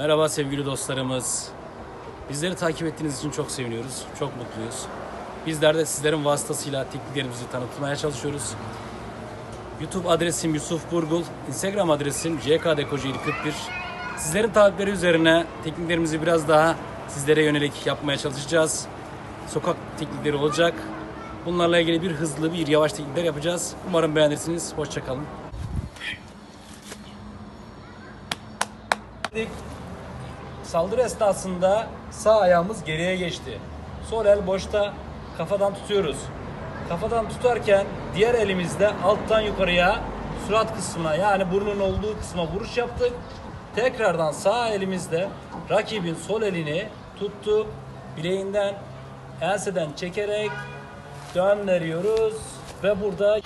Merhaba sevgili dostlarımız. Bizleri takip ettiğiniz için çok seviniyoruz, çok mutluyuz. Bizler de sizlerin vasıtasıyla tekniklerimizi tanıtmaya çalışıyoruz. YouTube adresim Yusuf Burgul, Instagram adresim ckdekocaeli41. Sizlerin talepleri üzerine tekniklerimizi biraz daha sizlere yönelik yapmaya çalışacağız. Sokak teknikleri olacak. Bunlarla ilgili bir hızlı bir yavaş teknikler yapacağız. Umarım beğenirsiniz. Hoşçakalın. Saldırı esnasında sağ ayağımız geriye geçti. Sol el boşta kafadan tutuyoruz. Kafadan tutarken diğer elimizde alttan yukarıya surat kısmına yani burnun olduğu kısma vuruş yaptık. Tekrardan sağ elimizde rakibin sol elini tuttuk. Bileğinden enseden çekerek döndürüyoruz ve burada